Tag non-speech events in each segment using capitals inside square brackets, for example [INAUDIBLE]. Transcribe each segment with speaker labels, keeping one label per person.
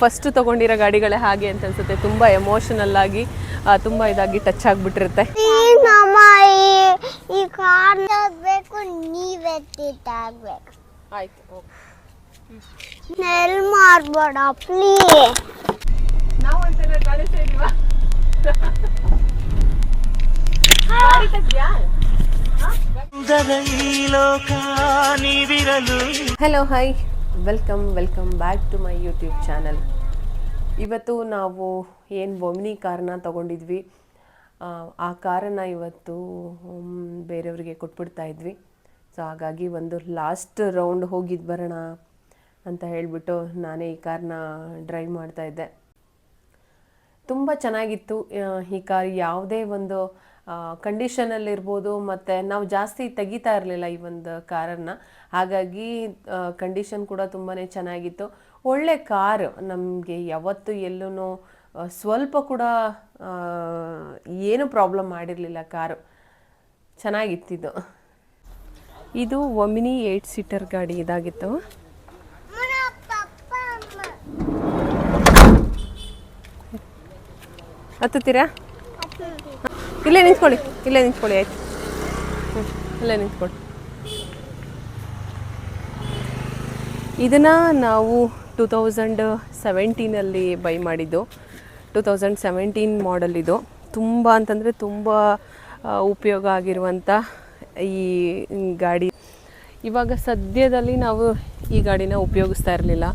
Speaker 1: First ತಗೊಂಡಿರೋ ಗಾಡಿಗಳೇ ಹಾಗೆ ಅಂತ ಅನ್ಸುತ್ತೆ. ತುಂಬಾ ಎಮೋಷನಲ್ ಆಗಿ ತುಂಬಾ ಇದಾಗಿ ಟಚ್ ಆಗಿಬಿಟ್ಟಿರುತ್ತೆ.
Speaker 2: ನಮ್ಮ ಈ ಈ ಕಾರ್
Speaker 1: ಆಯ್ತು
Speaker 2: ನೆಲ್ ಮಾಡ್ಬೇಡ ಪ್ಲೀಸ್
Speaker 1: ನಾವು hello hi welcome welcome back to my YouTube channel ಇವತ್ತು ನಾವು ಏನು ಬೊಮಿನಿ ಕಾರನ್ನ ತಗೊಂಡಿದ್ವಿ. ಆ, ಕಾರನ್ನು ಇವತ್ತು ಬೇರೆಯವ್ರಿಗೆ ಕೊಟ್ಬಿಡ್ತಾ ಇದ್ವಿ. ಸೊ ಹಾಗಾಗಿ ಒಂದು ಲಾಸ್ಟ್ ರೌಂಡ್ ಹೋಗಿದ್ದು ಬರೋಣ ಅಂತ ಹೇಳಿಬಿಟ್ಟು ನಾನೇ ಈ ಕಾರನ್ನ ಡ್ರೈವ್ ಮಾಡ್ತಾ ಇದ್ದೆ. ತುಂಬ ಚೆನ್ನಾಗಿತ್ತು ಈ ಕಾರ್. ಯಾವುದೇ ಒಂದು ಕಂಡೀಷನಲ್ಲಿರ್ಬೋದು ಮತ್ತು ನಾವು ಜಾಸ್ತಿ ತೆಗಿತಾ ಇರಲಿಲ್ಲ ಈ ಒಂದು ಕಾರನ್ನು. ಹಾಗಾಗಿ ಕಂಡೀಷನ್ ಕೂಡ ತುಂಬಾ ಚೆನ್ನಾಗಿತ್ತು. ಒಳ್ಳೆ ಕಾರ್ ನಮಗೆ ಯಾವತ್ತೂ ಎಲ್ಲೂ ಸ್ವಲ್ಪ ಕೂಡ ಏನು ಪ್ರಾಬ್ಲಮ್ ಮಾಡಿರಲಿಲ್ಲ ಕಾರು. ಚೆನ್ನಾಗಿತ್ತಿದ್ದು ಇದು ಒಮಿನಿ ಏಯ್ಟ್ ಸೀಟರ್ ಗಾಡಿ ಇದಾಗಿತ್ತು. ಹತ್ತುತ್ತೀರಾ? ಇಲ್ಲೇ ನಿಂತ್ಕೊಳ್ಳಿ ಇಲ್ಲೇ ನಿಂತ್ಕೊಳ್ಳಿ, ಆಯ್ತು. ಹ್ಞೂ ಇಲ್ಲೇ ನಿಂತ್ಕೊಳ್ಳಿ. ಇದನ್ನು ನಾವು ಟೂ ತೌಸಂಡ್ ಸೆವೆಂಟೀನಲ್ಲಿ ಬೈ ಮಾಡಿದ್ದು. ಟೂ ತೌಸಂಡ್ ಸೆವೆಂಟೀನ್ ಮಾಡೆಲ್ ಇದು. ತುಂಬ ಅಂತಂದರೆ ತುಂಬ ಉಪಯೋಗ ಆಗಿರುವಂಥ ಈ ಗಾಡಿ. ಇವಾಗ ಸದ್ಯದಲ್ಲಿ ನಾವು ಈ ಗಾಡಿನ ಉಪಯೋಗಿಸ್ತಾ ಇರಲಿಲ್ಲ.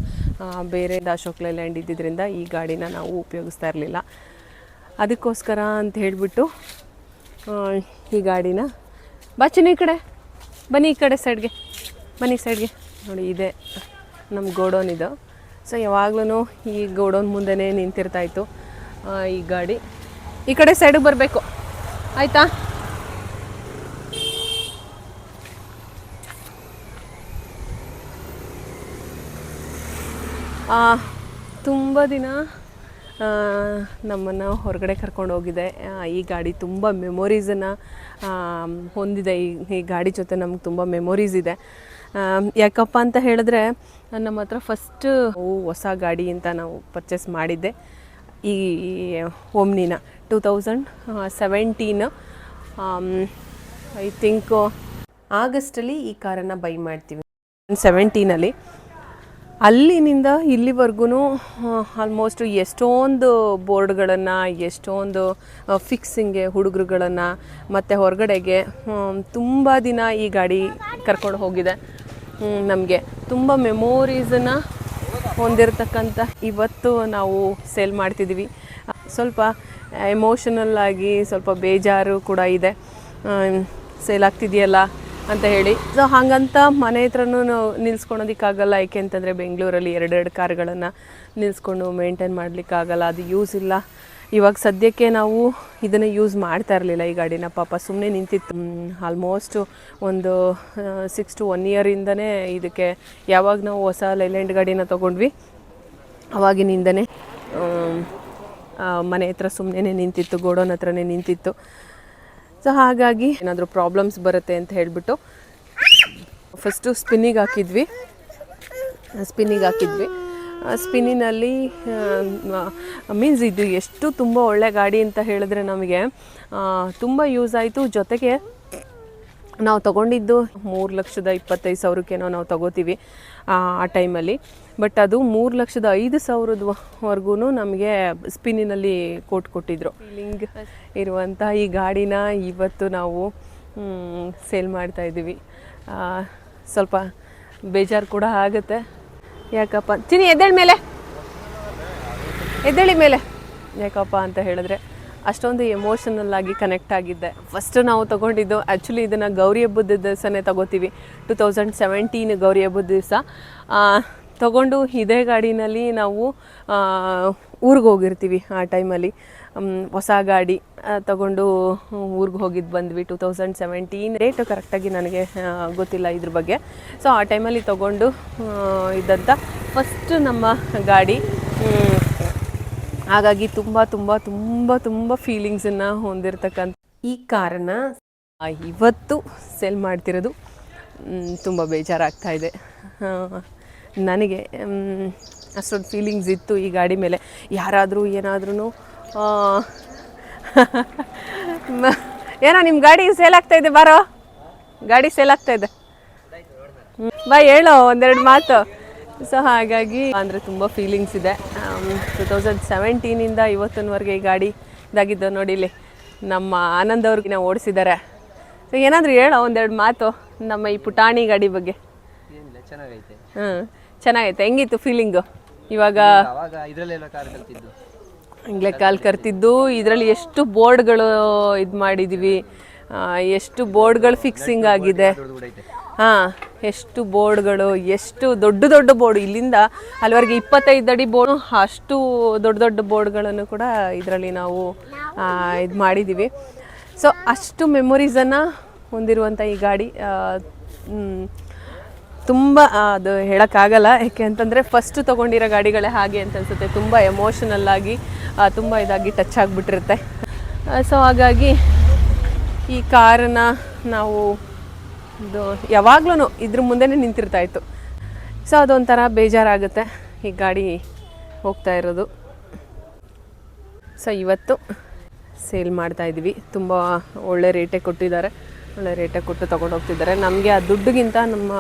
Speaker 1: ಬೇರೆ ದಾಶೋಕ್ಲೆ ಲ್ಯಾಂಡ್ ಇದ್ದಿದ್ದರಿಂದ ಈ ಗಾಡಿನ ನಾವು ಉಪಯೋಗಿಸ್ತಾ ಇರಲಿಲ್ಲ. ಅದಕ್ಕೋಸ್ಕರ ಅಂತ ಹೇಳಿಬಿಟ್ಟು ಈ ಗಾಡಿನ. ಬಚ್ಚಿನ ಈ ಕಡೆ. ಬನ್ನಿ ಈ ಕಡೆ ಸೈಡ್ಗೆ ಬನ್ನಿ ಸೈಡ್ಗೆ ನೋಡಿ, ಇದೆ ನಮ್ಮ ಗೋಡೌನ್ ಇದು. ಸೊ ಯಾವಾಗ್ಲೂ ಈ ಗೋಡೌನ್ ಮುಂದೆನೇ ನಿಂತಿರ್ತಾಯಿತ್ತು ಈ ಗಾಡಿ. ಈ ಕಡೆ ಸೈಡಿಗೆ ಬರಬೇಕು. ಆಯಿತಾ? ತುಂಬ ದಿನ ನಮ್ಮನ್ನು ಹೊರಗಡೆ ಕರ್ಕೊಂಡು ಹೋಗಿದೆ. ಈ ಗಾಡಿ ತುಂಬ ಮೆಮೊರೀಸನ್ನು ಹೊಂದಿದೆ. ಈ ಈ ಗಾಡಿ ಜೊತೆ ನಮ್ಗೆ ತುಂಬ ಮೆಮೊರೀಸ್ ಇದೆ. ಯಾಕಪ್ಪ ಅಂತ ಹೇಳಿದ್ರೆ, ನಮ್ಮ ಹತ್ರ ಫಸ್ಟ್ ಹೊಸ ಗಾಡಿ ಅಂತ ನಾವು ಪರ್ಚೇಸ್ ಮಾಡಿದ್ದೆ. ಈ ಓಮ್ನಿನ two thousand seventeen I think ಆಗಸ್ಟಲ್ಲಿ ಈ ಕಾರನ್ನು ಬೈ ಮಾಡ್ತೀವಿ. ಸೆವೆಂಟೀನಲ್ಲಿ ಅಲ್ಲಿನಿಂದ ಇಲ್ಲಿವರೆಗೂ ಆಲ್ಮೋಸ್ಟ್ ಎಷ್ಟೊಂದು ಬೋರ್ಡ್ಗಳನ್ನು ಎಷ್ಟೊಂದು ಫಿಕ್ಸಿಂಗ್ಗೆ ಹುಡುಗರುಗಳನ್ನು, ಮತ್ತು ಹೊರಗಡೆಗೆ ತುಂಬ ದಿನ ಈ ಗಾಡಿ ಕರ್ಕೊಂಡು ಹೋಗಿದೆ. ನಮಗೆ ತುಂಬ ಮೆಮೋರೀಸನ್ನು ಹೊಂದಿರತಕ್ಕಂಥ ಇವತ್ತು ನಾವು ಸೇಲ್ ಮಾಡ್ತಿದ್ದೀವಿ ಸ್ವಲ್ಪ ಎಮೋಷನಲ್ ಆಗಿ ಸ್ವಲ್ಪ ಬೇಜಾರು ಕೂಡ ಇದೆ. ಸೇಲ್ ಆಗ್ತಿದೆಯಲ್ಲ? ಅಂತ ಹೇಳಿ. ಸೊ ಹಾಗಂತ ಮನೆ ಹತ್ರನೂ ನಾವು ಏಕೆ ಅಂತಂದರೆ ಬೆಂಗಳೂರಲ್ಲಿ ಎರಡೆರಡು ಕಾರ್ಗಳನ್ನು ನಿಲ್ಸ್ಕೊಂಡು ಮೇಂಟೈನ್ ಮಾಡಲಿಕ್ಕಾಗಲ್ಲ. ಅದು ಯೂಸ್ ಇಲ್ಲ. ಇವಾಗ ಸದ್ಯಕ್ಕೆ ನಾವು ಇದನ್ನು ಯೂಸ್ ಮಾಡ್ತಾ ಇರಲಿಲ್ಲ ಈ ಗಾಡಿನ. ಪಾಪ ಸುಮ್ಮನೆ ನಿಂತಿತ್ತು. ಆಲ್ಮೋಸ್ಟ್ ಒಂದು ಸಿಕ್ಸ್ ಟು ಒನ್ ಇಯರಿಂದನೇ ಇದಕ್ಕೆ ಯಾವಾಗ ನಾವು ಹೊಸ ಲೈಲ್ಯಾಂಡ್ ಗಾಡಿನ ತೊಗೊಂಡ್ವಿ, ಅವಾಗಿನಿಂದನೇ ಮನೆ ಹತ್ರ ಸುಮ್ಮನೆ ನಿಂತಿತ್ತು. ಗೋಡೌನ್ ಹತ್ರನೇ ನಿಂತಿತ್ತು. ಸೊ ಹಾಗಾಗಿ ಏನಾದರೂ ಪ್ರಾಬ್ಲಮ್ಸ್ ಬರುತ್ತೆ ಅಂತ ಹೇಳಿಬಿಟ್ಟು ಫಸ್ಟು ಸ್ಪಿನ್ನಿಗೆ ಹಾಕಿದ್ವಿ. ಸ್ಪಿನ್ನಿಗೆ ಹಾಕಿದ್ವಿ. ಸ್ಪಿನ್ನಿನಲ್ಲಿ ಮೀನ್ಸ್ ಇದು ಎಷ್ಟು ತುಂಬ ಒಳ್ಳೆ ಗಾಡಿ ಅಂತ ಹೇಳಿದ್ರೆ ನಮಗೆ ತುಂಬ ಯೂಸ್ ಆಯಿತು. ಜೊತೆಗೆ ನಾವು ತಗೊಂಡಿದ್ದು ಮೂರು ಲಕ್ಷದ ಇಪ್ಪತ್ತೈದು ಸಾವಿರಕ್ಕೇನೋ ನಾವು ತಗೋತೀವಿ ಆ ಟೈಮಲ್ಲಿ. ಬಟ್ ಅದು ಮೂರು ಲಕ್ಷದ ಐದು ಸಾವಿರದವರೆಗೂ ನಮಗೆ ಸ್ಪಿನ್ನಿನಲ್ಲಿ ಕೋಟ್ ಕೊಟ್ಟಿದ್ರು. ಫೀಲಿಂಗ್ ಇರುವಂಥ ಈ ಗಾಡಿನ ಇವತ್ತು ನಾವು ಸೇಲ್ ಮಾಡ್ತಾ ಇದ್ದೀವಿ. ಸ್ವಲ್ಪ ಬೇಜಾರು ಕೂಡ ಆಗುತ್ತೆ. ಯಾಕಪ್ಪ ಚಿನಿ ಎದ್ದೇಳಿ ಮೇಲೆ. ಎದ್ದೇಳಿ ಮೇಲೆ. ಯಾಕಪ್ಪ ಅಂತ ಹೇಳಿದ್ರೆ ಅಷ್ಟೊಂದು ಎಮೋಷನಲ್ ಆಗಿ ಕನೆಕ್ಟ್ ಆಗಿದ್ದೆ. ಫಸ್ಟ್ ನಾವು ತಗೊಂಡಿದ್ದು ಆ್ಯಕ್ಚುಲಿ ಇದನ್ನು ಗೌರಿ ಹಬ್ಬದ ದಿವಸನೇ ತಗೋತೀವಿ. ಟು ತೌಸಂಡ್ ಸೆವೆಂಟೀನ್ ಗೌರಿ ಹಬ್ಬದ ದಿವಸ. ತಗೊಂಡು ಇದೇ ಗಾಡಿನಲ್ಲಿ ನಾವು ಊರಿಗೆ ಹೋಗಿರ್ತೀವಿ ಆ ಟೈಮಲ್ಲಿ ಹೊಸ ಗಾಡಿ ತಗೊಂಡು ಊರಿಗೆ ಹೋಗಿದ್ದು ಬಂದ್ವಿ ಟು ತೌಸಂಡ್ ಸೆವೆಂಟೀನ್ ರೇಟು ಕರೆಕ್ಟಾಗಿ ನನಗೆ ಗೊತ್ತಿಲ್ಲ ಇದ್ರ ಬಗ್ಗೆ. ಸೊ ಆ ಟೈಮಲ್ಲಿ ತಗೊಂಡು ಇದ್ದಂಥ ಫಸ್ಟ್ ನಮ್ಮ ಗಾಡಿ ಹಾಗಾಗಿ ತುಂಬ ತುಂಬ ತುಂಬ ತುಂಬ ಫೀಲಿಂಗ್ಸನ್ನು ಹೊಂದಿರತಕ್ಕಂಥ ಈ ಕಾರನ್ನು ಆ, ಇವತ್ತು ಸೆಲ್ ಮಾಡ್ತಿರೋದು ತುಂಬ ಬೇಜಾರಾಗ್ತಾ ಇದೆ. ನನಗೆ ಅಷ್ಟೊಂದು ಫೀಲಿಂಗ್ಸ್ ಇತ್ತು ಈ ಗಾಡಿ ಮೇಲೆ. ಯಾರಾದರೂ ಏನಾದ್ರೂ [LAUGHS] ಏನೋ ನಿಮ್ಮ ಗಾಡಿ ಸೇಲ್ ಆಗ್ತಾ ಇದೆ ಬಾರೋ. ಗಾಡಿ ಸೇಲ್ ಆಗ್ತಾ ಇದೆ. ಬಾ ಹೇಳೋ ಒಂದೆರಡು ಮಾತು. ಸೊ ಹಾಗಾಗಿ ಅಂದರೆ ತುಂಬ ಫೀಲಿಂಗ್ಸ್ ಇದೆ. ಟು ತೌಸಂಡ್ ಸೆವೆಂಟೀನಿಂದ ಇವತ್ತಿನವರೆಗೆ ಈ ಗಾಡಿ ಇದಾಗಿದ್ದು ನೋಡಿ ಇಲ್ಲಿ ನಮ್ಮ ಆನಂದ್ ಅವ್ರಿಗೆ ನಾವು ಓಡಿಸಿದ್ದಾರೆ. ಸೊ ಏನಾದರೂ ಹೇಳೋ ಒಂದೆರಡು ಮಾತು ನಮ್ಮ ಈ ಪುಟಾಣಿ ಗಾಡಿ ಬಗ್ಗೆ.
Speaker 3: ಚೆನ್ನಾಗೈತೆ.
Speaker 1: ಹ್ಞೂ ಚೆನ್ನಾಗೈತೆ. ಹೆಂಗಿತ್ತು ಫೀಲಿಂಗು ಇವಾಗ ಹಿಂಗ್ಲೆ ಕಾಲು ಕರ್ತಿದ್ದು. ಇದರಲ್ಲಿ ಎಷ್ಟು ಬೋರ್ಡ್ಗಳು ಇದು ಮಾಡಿದ್ದೀವಿ ಎಷ್ಟು ಬೋರ್ಡ್ಗಳು ಫಿಕ್ಸಿಂಗ್ ಆಗಿದೆ. ಹಾಂ ಎಷ್ಟು ಬೋರ್ಡ್ಗಳು ಎಷ್ಟು ದೊಡ್ಡ ದೊಡ್ಡ ಬೋರ್ಡ್. ಇಲ್ಲಿಂದ ಅಲ್ಲಿವರೆಗೆ ಇಪ್ಪತ್ತೈದು ಅಡಿ ಬೋರ್ಡ್. ಅಷ್ಟು ದೊಡ್ಡ ದೊಡ್ಡ ಬೋರ್ಡ್ಗಳನ್ನು ಕೂಡ ಇದರಲ್ಲಿ ನಾವು ಇದು ಮಾಡಿದ್ದೀವಿ ಸೊ ಅಷ್ಟು ಮೆಮೊರೀಸನ್ನು ಹೊಂದಿರುವಂಥ ಈ ಗಾಡಿ ತುಂಬ ಅದು ಹೇಳೋಕ್ಕಾಗಲ್ಲ. ಯಾಕೆ ಅಂತಂದರೆ ಫಸ್ಟ್ ತೊಗೊಂಡಿರೋ ಗಾಡಿಗಳೇ ಹಾಗೆ ಅಂತ ಅನ್ಸುತ್ತೆ. ತುಂಬ ಎಮೋಷನಲ್ ಆಗಿ ಆ, ತುಂಬ ಇದಾಗಿ ಟಚ್ ಆಗಿಬಿಟ್ಟಿರುತ್ತೆ. ಸೊ ಹಾಗಾಗಿ ಈ ಕಾರನ್ನು ನಾವು ಇದು ಯಾವಾಗ್ಲೂ ಇದ್ರ ಮುಂದೆನೇ ನಿಂತಿರ್ತಾ ಇತ್ತು. ಸೊ ಅದೊಂಥರ ಬೇಜಾರಾಗುತ್ತೆ. ಈ ಗಾಡಿ ಹೋಗ್ತಾ ಇರೋದು. ಸೊ ಇವತ್ತು ಸೇಲ್ ಮಾಡ್ತಾ ಇದ್ವಿ ತುಂಬ ಒಳ್ಳೆ ರೇಟೇ ಕೊಟ್ಟಿದ್ದಾರೆ. ಒಳ್ಳೆ ರೇಟೇ ಕೊಟ್ಟು ತೊಗೊಂಡು ಹೋಗ್ತಿದ್ದಾರೆ. ನಮಗೆ ಆ ದುಡ್ಡುಗಿಂತ ನಮ್ಮ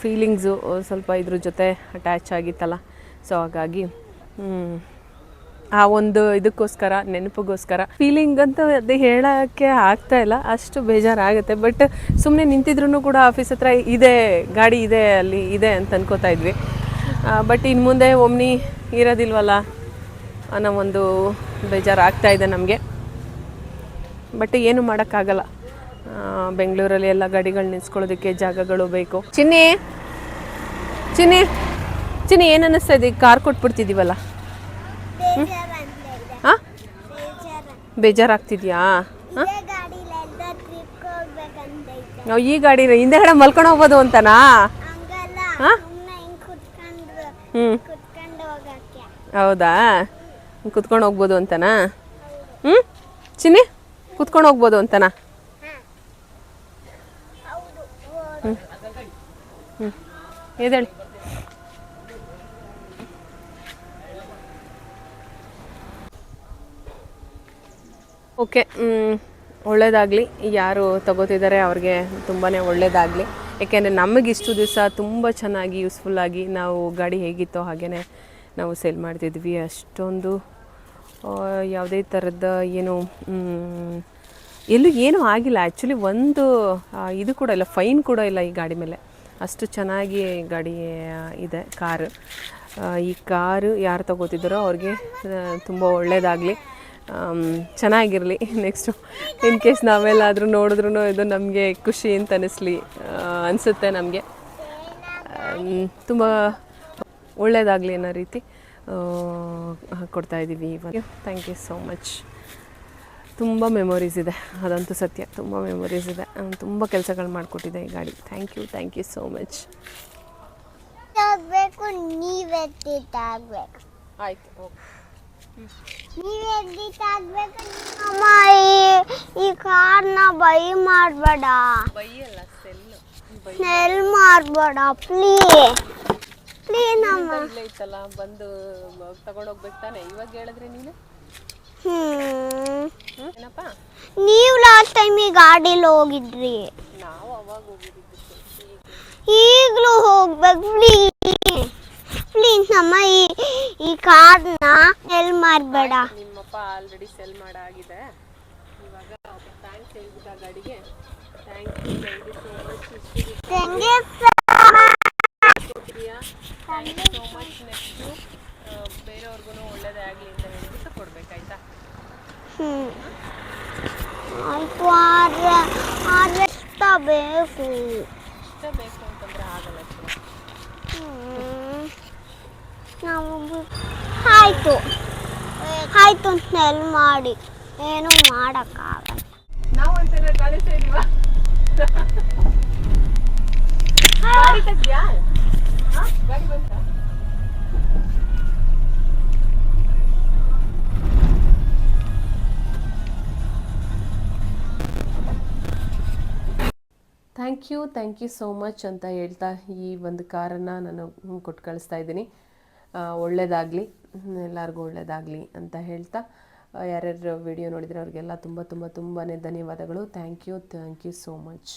Speaker 1: ಫೀಲಿಂಗ್ಸು ಸ್ವಲ್ಪ ಇದ್ರ ಜೊತೆ ಅಟ್ಯಾಚ್ ಆಗಿತ್ತಲ್ಲ. ಸೊ ಹಾಗಾಗಿ ಆ ಒಂದು ಇದಕ್ಕೋಸ್ಕರ, ನೆನಪಿಗೋಸ್ಕರ. ಫೀಲಿಂಗ್ ಅಂತ ಅದು ಹೇಳೋಕ್ಕೆ ಆಗ್ತಾ ಇಲ್ಲ, ಅಷ್ಟು ಬೇಜಾರಾಗುತ್ತೆ. ಬಟ್ ಸುಮ್ಮನೆ ನಿಂತಿದ್ರು ಕೂಡ ಆಫೀಸ್ ಹತ್ರ ಇದೆ, ಗಾಡಿ ಇದೆ, ಅಲ್ಲಿ ಇದೆ ಅಂತ ಅನ್ಕೋತಾ ಇದ್ವಿ. ಬಟ್ ಇನ್ನು ಮುಂದೆ ಒಮ್ನಿ ಇರೋದಿಲ್ವಲ್ಲ? ಅನ್ನೋ ಒಂದು ಬೇಜಾರು ಆಗ್ತಾ ಇದೆ ನಮಗೆ. ಬಟ್ ಏನು ಮಾಡೋಕ್ಕಾಗಲ್ಲ. ಬೆಂಗಳೂರಲ್ಲಿ ಎಲ್ಲ ಗಾಡಿಗಳು ನಿಲ್ಸ್ಕೊಳ್ಳೋದಕ್ಕೆ ಜಾಗಗಳು ಬೇಕು. ಚಿನ್ನಿ ಚಿನ್ನಿ ಚಿನ್ನಿ, ಏನು ಅನ್ನಿಸ್ತಾ ಇದೆ? ಕಾರ್ ಕೊಟ್ಬಿಡ್ತಿದ್ದೀವಲ್ಲ ಹಾಂ?
Speaker 2: ಬೇಜಾರ್.
Speaker 1: ಬೇಜಾರಾಗ್ತಿದ್ಯಾ? ನಾವು ಈ ಗಾಡಿ ಹಿಂದೆಗಡೆ ಮಲ್ಕೊಂಡು ಹೋಗ್ಬೋದು ಅಂತನಾ? ಹಾಂ? ಹ್ಞೂ ಹೌದಾ? ಕುತ್ಕೊಂಡು ಹೋಗ್ಬೋದು ಅಂತನಾ? ಹ್ಞೂ ಚಿನ್ನಿ ಕುತ್ಕೊಂಡು ಹೋಗ್ಬೋದು ಅಂತನಾ?
Speaker 2: ಹೌದು
Speaker 1: ಹ್ಞೂ ಎದೇಳಿ ಓಕೆ ಒಳ್ಳೇದಾಗಲಿ. ಯಾರು ತಗೋತಿದ್ದಾರೆ ಅವ್ರಿಗೆ ತುಂಬಾ ಒಳ್ಳೇದಾಗಲಿ. ಯಾಕೆಂದರೆ ನಮಗೆ ಇಷ್ಟು ದಿವಸ ತುಂಬ ಚೆನ್ನಾಗಿ ಯೂಸ್ಫುಲ್ಲಾಗಿ ನಾವು ಗಾಡಿ ಹೇಗಿತ್ತೋ ಹಾಗೇ ನಾವು ಸೇಲ್ ಮಾಡ್ತಿದ್ವಿ. ಅಷ್ಟೊಂದು ಯಾವುದೇ ಥರದ ಏನು ಎಲ್ಲೂ ಏನೂ ಆಗಿಲ್ಲ. ಆ್ಯಕ್ಚುಲಿ ಒಂದು ಇದು ಕೂಡ ಇಲ್ಲ ಫೈನ್ ಕೂಡ ಇಲ್ಲ ಈ ಗಾಡಿ ಮೇಲೆ. ಅಷ್ಟು ಚೆನ್ನಾಗಿ ಗಾಡಿ ಇದೆ, ಕಾರು. ಈ ಕಾರು ಯಾರು ತಗೋತಿದ್ದಾರೋ ಅವ್ರಿಗೆ ತುಂಬ ಒಳ್ಳೆಯದಾಗಲಿ ಚೆನ್ನಾಗಿರಲಿ ನೆಕ್ಸ್ಟು. ಇನ್ ಕೇಸ್ ನಾವೆಲ್ಲಾದರೂ ನೋಡಿದ್ರೂ ಇದು ನಮಗೆ ಖುಷಿ ಅಂತ ಅನ್ನಿಸ್ಲಿ ಅನಿಸುತ್ತೆ ನಮಗೆ. ತುಂಬ ಒಳ್ಳೆಯದಾಗಲಿ ಅನ್ನೋ ರೀತಿ ಕೊಡ್ತಾಯಿದ್ದೀವಿ ಕೊಡ್ತಾ ಇದ್ದೀವಿ ಇವಾಗ ಥ್ಯಾಂಕ್ ಯು ಸೋ ಮಚ್ ತುಂಬ ಮೆಮೊರೀಸ್ ಇದೆ. ಅದಂತೂ ಸತ್ಯ. ತುಂಬ ಮೆಮೊರೀಸ್ ಇದೆ. ತುಂಬ ಕೆಲಸಗಳು ಮಾಡಿಕೊಟ್ಟಿದೆ ಈ ಗಾಡಿ. Thank you thank you so much
Speaker 2: ಆಗಬೇಕು ನೀವೇ ಆಗ್ಬೇಕು
Speaker 1: ಆಯಿತು
Speaker 2: ನೀವ್ ಎದ್ದಿಟ್ ಆಗ್ಬೇಕು? ಅಮ್ಮ ಈ- ಈ ಕಾರ್ನ ಬೈ ಮಾಡಬೇಡ.
Speaker 1: ಬೈಯಲ್ಲ ಸೆಲ್ಲು
Speaker 2: ಸ್ಮೆಲ್ ಮಾಡಬೇಡ ಪ್ಲೀಸ್ ಪ್ಲೀಸ್ ಅಮ್ಮ.
Speaker 1: ಇಲ್ಲೇ ಇತ್ತಲ್ಲ ಬಂದು ತಗೊಂಡೋಗ್ಬೇಕು ತಾನೆ. ಇವಾಗ ಹೇಳಿದ್ರೆ ನೀನು? ಏನಪ್ಪ?
Speaker 2: ನೀವು ಲಾಸ್ಟ್ ಟೈಮ್ ಈ ಗಾಡಿಲಿ ಹೋಗಿದ್ರಿ.
Speaker 1: ನಾವು ಅವಾಗ ಹೋಗಿದ್ದು
Speaker 2: ಈಗಲೂ ಹೋಗ್ಬೇಕು ಪ್ಲೀಸ್ ಪ್ಲೀಸ್ ಅಮ್ಮ ಈ ಈ ಕಾರ್ನ ಸೆಲ್ ಮಾಡಬೇಡ.
Speaker 1: ನಿಮ್ಮಪ್ಪ ಆಲ್ರೆಡಿ ಸೆಲ್ ಮಾಡಾಗಿದೆ. ಇವಾಗ ಥ್ಯಾಂಕ್ಸ್ ಹೇಳ್ಬಿಟ್ಟು ಆ ಗಾಡಿಗೆ. Thank you thank you so much thank
Speaker 2: you
Speaker 1: ಕೊಡ್ತೀಯಾ? Thank you so much next ಬೇರೆಯವ್ರಿಗೂ ಒಳ್ಳೇದೇ ಆಗಲಿ ಅಂತ ಹೇಳ್ಬಿಟ್ಟು ಕೊಡ್ಬೇಕಾಯ್ತಾ?
Speaker 2: ಹ್ಮ್. ಆಯ್ತು ಆದ್ರೆ ಆದ್ರೆ ಇಷ್ಟ ಬೇಕು.
Speaker 1: ಇಷ್ಟ ಬೇಕು ಅಂತಂದ್ರೆ ಆಗಲ್ಲ ಅಷ್ಟೇ
Speaker 2: ಹ್ಮ್. ನಾವು ಬಿ- ಆಯ್ತು ಅಂತ ಸ್ಮೆಲ್ ಮಾಡಿ. ಏನು ಮಾಡೋಕ್ಕಾಗಲ್ಲ.
Speaker 1: ನಾವು ಅಂತ ಕಾಣಿಸ್ತಾ ಇದೀವಾ? ಗಾಡಿ ತೆಗ್ದ್ಯಾ? ಹಾ? ಗಾಡಿ ಬಂತಾ? Thank thank you thank you so much ಅಂತ ಹೇಳ್ತಾ ಈ ಒಂದು ಕಾರನ್ನು ನಾನು ಕೊಟ್ಟು ಕಳಿಸ್ತಾ ಇದ್ದೀನಿ. ಒಳ್ಳೆಯದಾಗಲಿ ಎಲ್ಲರಿಗೂ ಒಳ್ಳೆಯದಾಗಲಿ ಅಂತ ಹೇಳ್ತಾ ಯಾರ್ಯಾರು ವಿಡಿಯೋ ನೋಡಿದರೆ ಅವ್ರಿಗೆಲ್ಲ ತುಂಬ ತುಂಬ ತುಂಬಾ ಧನ್ಯವಾದಗಳು. Thank you thank you so much